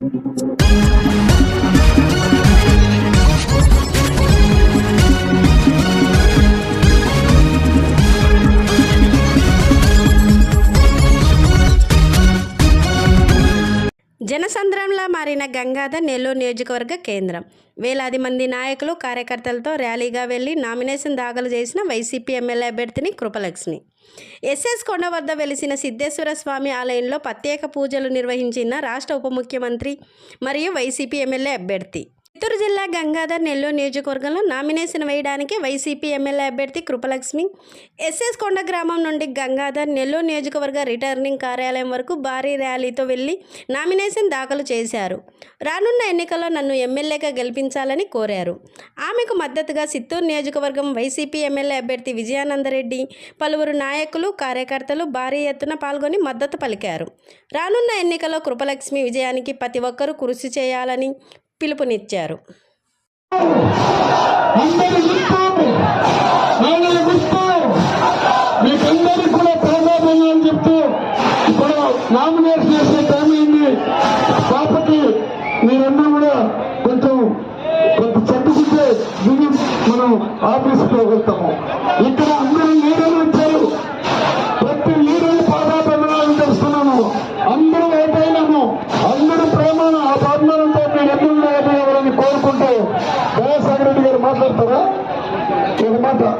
Thank you. జనసంద్రంలా మారిన గంగాధర్ నెల్లూరు నియోజకవర్గ కేంద్రం. వేలాది మంది నాయకులు కార్యకర్తలతో ర్యాలీగా వెళ్ళి నామినేషన్ దాఖలు చేసిన వైసీపీ ఎమ్మెల్యే అభ్యర్థిని కృపలక్ష్మి. ఎస్ఎస్ కొండ వద్ద వెలిసిన సిద్ధేశ్వర స్వామి ఆలయంలో ప్రత్యేక పూజలు నిర్వహించిన రాష్ట్ర ఉప ముఖ్యమంత్రి మరియు వైసీపీ ఎమ్మెల్యే అభ్యర్థి. చిత్తూరు జిల్లా గంగాధర్ నెల్లూరు నియోజకవర్గంలో నామినేషన్ వేయడానికి వైసీపీ ఎమ్మెల్యే అభ్యర్థి కృపలక్ష్మి ఎస్ఎస్ కొండ గ్రామం నుండి గంగాధర్ నెల్లూరు నియోజకవర్గ రిటర్నింగ్ కార్యాలయం వరకు భారీ ర్యాలీతో వెళ్ళి నామినేషన్ దాఖలు చేశారు. రానున్న ఎన్నికల్లో నన్ను ఎమ్మెల్యేగా గెలిపించాలని కోరారు. ఆమెకు మద్దతుగా చిత్తూరు నియోజకవర్గం వైసీపీ ఎమ్మెల్యే అభ్యర్థి విజయానందరెడ్డి పలువురు నాయకులు కార్యకర్తలు భారీ ఎత్తున పాల్గొని మద్దతు పలికారు. రానున్న ఎన్నికల్లో కృపలక్ష్మి విజయానికి ప్రతి ఒక్కరూ కృషి చేయాలని పిలుపునిచ్చారు. అందరి గుర్తు నాన్నల గుర్తు కూడా చేసే టైం అయింది. కాబట్టి మీరందరూ కూడా కొంచెం కొంత చట్టుకుంటే దిగి మనం ఆఫీస్కి పోగలుగుతాము. ఇక్కడ అందరూ ಅವ್ರು ಮಾತಾಡ್ತಾರ ಇವ್ರು ಮಾತಾಡ